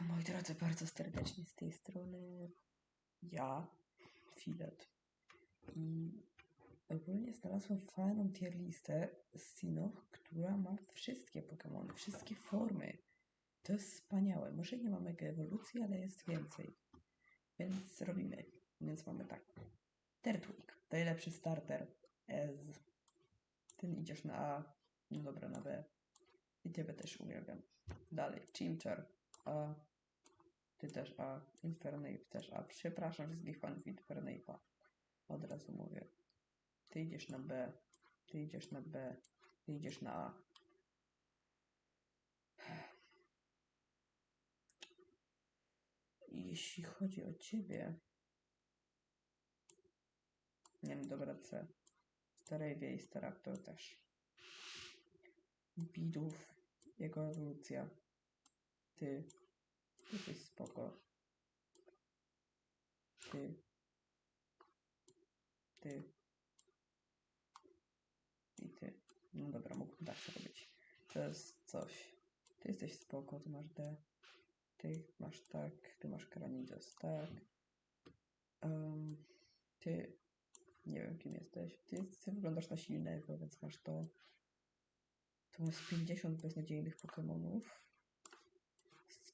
Witam moi drodzy bardzo serdecznie z tej strony. Ja, Filet. I ogólnie znalazłem fajną tier listę z Sinnoh, która ma wszystkie Pokémony, wszystkie formy. To jest wspaniałe. Może nie ma mega ewolucji, ale jest więcej. Więc robimy. Więc mamy tak. Tertwig, najlepszy starter. Ez. Ten idziesz na A, no dobra, na B. I ciebie też uwielbiam. Dalej, Chimchar, A. Ty też A. Infernape też A. Przepraszam wszystkich fanów Infernape'a. Od razu mówię. Ty idziesz na B. Ty idziesz na B. Ty idziesz na A. Jeśli chodzi o ciebie... Nie wiem, dobra C. Staravia i Staraptor też. Bidów, jego ewolucja. Ty. Ty jesteś spoko. Ty. Ty. I ty. No dobra, mógłbym tak zrobić. To jest coś. Ty jesteś spoko, ty masz D. Ty masz tak, ty masz Karanidos, tak. Um, ty. Nie wiem kim jesteś. Ty, ty wyglądasz na silnego, więc masz to. Tu jest 50 beznadziejnych Pokémonów.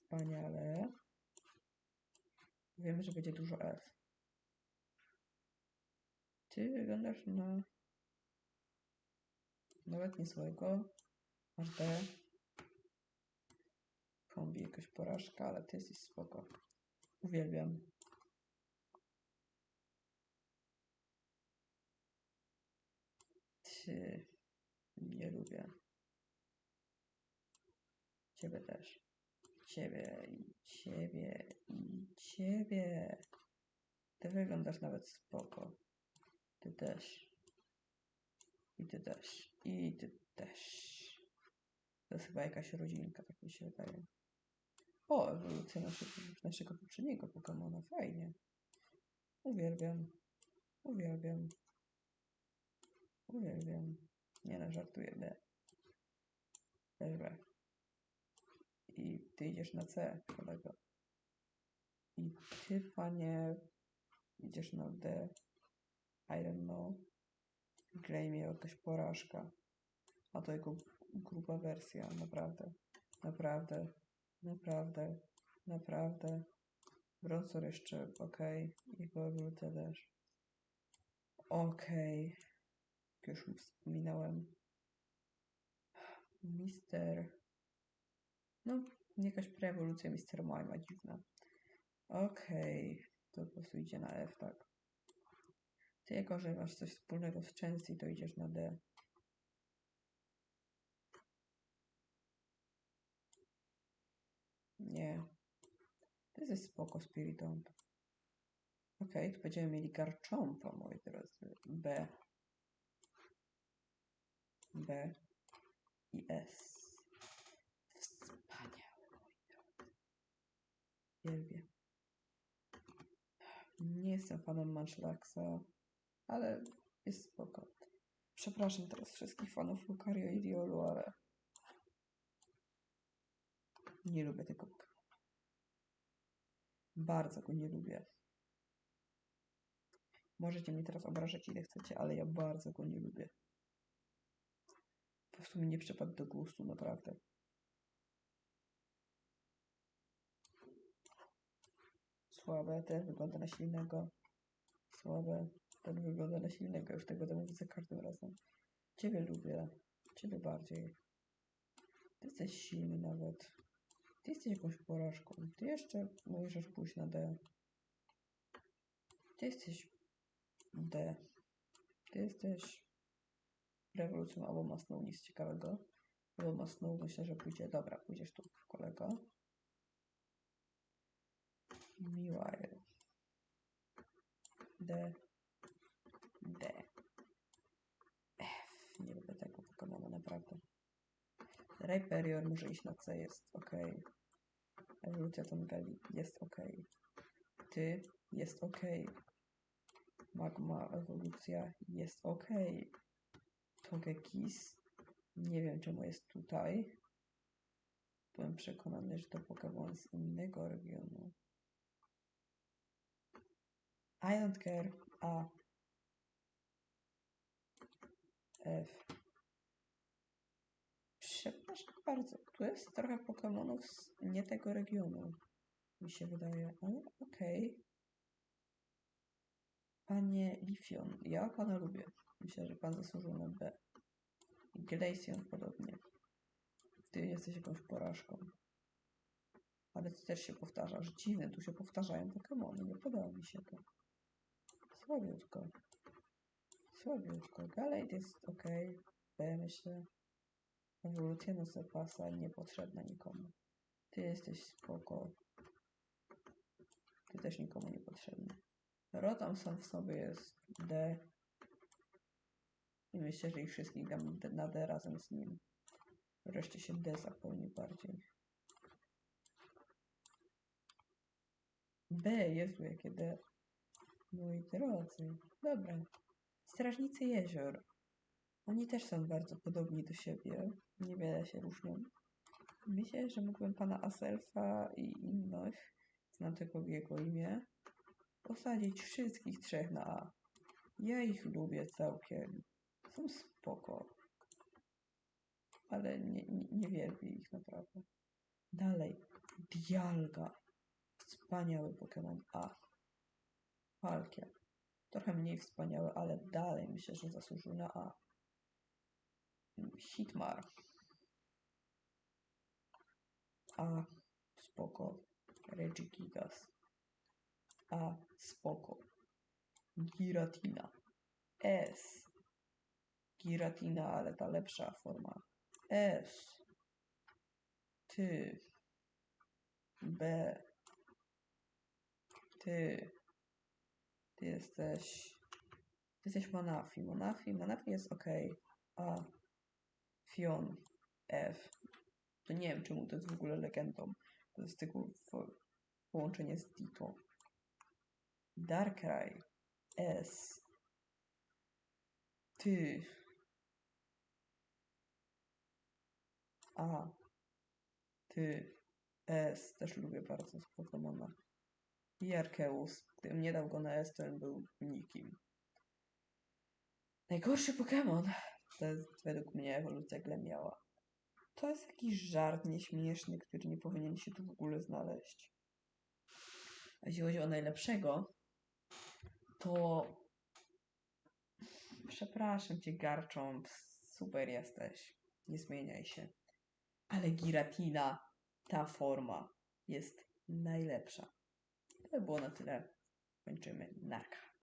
Wspaniale. Wiemy, że będzie dużo F. Ty wyglądasz na... Nawet nie złego. Masz D. Kombi jakaś porażka, ale ty jesteś spoko. Uwielbiam. Ty... Nie lubię. Ciebie też. Ciebie i ciebie i ciebie. Ty wyglądasz nawet spoko. Ty też. I ty też. I ty też. To jest chyba jakaś rodzinka, tak mi się wydaje. O, ewolucja naszego, naszego poprzedniego Pokemona. Fajnie. Uwielbiam. Uwielbiam. Uwielbiam. Nie no, żartuję. B. Dobra. I ty idziesz na C, kolego. I ty, panie, idziesz na D. I don't know. Grey miał jakaś porażka. A to jego gruba wersja, naprawdę. Naprawdę. Naprawdę. Naprawdę. Bronsor jeszcze ok. Jego ewolucja też. Okej. Okay. Już wspominałem. Mister... No, jakaś preewolucja Mister Mime dziwna. Okej. Okay. To po prostu idzie na F, tak. Ty jako, że masz coś wspólnego z Chancy, to idziesz na D. Nie. To jest spoko Spiritomb. Okej, okay, tu będziemy mieli Garchompa, moi drodzy. B. B. I S. Wspaniałe, moi drodzy. Wielbię. Nie jestem fanem Munchlaxa, ale jest spoko. Przepraszam teraz wszystkich fanów Lucario i Riolu, ale nie lubię tego. Bardzo go nie lubię. Możecie mnie teraz obrażać ile chcecie, ale ja bardzo go nie lubię. Po prostu mi nie przypadł do gustu, naprawdę. Słabe, ten wygląda na silnego. Słabe, ten wygląda na silnego. Już tego będę mówić za każdym razem. Ciebie lubię. Ciebie bardziej. Ty jesteś silny nawet. Ty jesteś jakąś porażką. Ty jeszcze możesz pójść na D. Ty jesteś D. Ty jesteś rewolucją albo masną, nic ciekawego. Albo masną myślę, że pójdzie. Dobra, pójdziesz tu, kolego. Miłaj. D. D. F. Nie lubię tego Pokemona, naprawdę. Rayperior może iść na C, jest ok. Ewolucja Tongeli jest ok. Ty jest ok. Magma ewolucja jest ok. Togekis nie wiem czemu jest tutaj. byłem przekonany, że to Pokémon z innego regionu. I don't care. A. F. Przepraszam bardzo. Tu jest trochę Pokémonów z nie tego regionu. Mi się wydaje. Okej. Panie Lifion, ja pana lubię. Myślę, że pan zasłużył na B. I Glaceon podobnie. Ty jesteś jakąś porażką. Ale ty też się powtarzasz. Dziwne, tu się powtarzają Pokémony. Nie podoba mi się to. Słabiutko. Słabiutko. Galate jest ok. B myślę. Ewolucja Nosepasa niepotrzebna nikomu. Ty jesteś spoko. Ty też nikomu niepotrzebny. Rotom sam w sobie jest D. I myślę, że ich wszystkich dam na D razem z nim. Wreszcie się D zapełni bardziej. B, Jezu, jakie D. Moi drodzy. Dobra. Strażnicy jezior. Oni też są bardzo podobni do siebie. Niewiele się różnią. Myślę, że mógłbym pana Aselfa i innych, znam tylko jego imię, posadzić wszystkich trzech na A. Ja ich lubię całkiem. Są spoko. Ale nie, nie, nie wielbię ich naprawdę. Dalej. Dialga. Wspaniały Pokémon A. Palkia. Trochę mniej wspaniały, ale dalej myślę, że zasłużył na A. Hitmar. A. Spoko. Regigigas. A. Spoko. Giratina. S. Giratina, ale ta lepsza forma. S. Ty. B. Ty. Ty jesteś. Ty jesteś Monafi. Monafi. Monafi jest ok. A. Fion. F. To nie wiem, czemu to jest w ogóle legendą. To jest tylko połączenie z Ditto. Darkrai. S. Ty. A. Ty. S. Też lubię bardzo z Pokemona. I Arceus. Gdybym nie dał go na S, bym był nikim. Najgorszy Pokémon. To jest według mnie ewolucja Glemiała. To jest jakiś żart nieśmieszny, który nie powinien się tu w ogóle znaleźć. A jeśli chodzi o najlepszego, to przepraszam cię, Garchomp, super jesteś. Nie zmieniaj się. Ale Giratina, ta forma jest najlepsza. Buonasera, cominciamo in narca.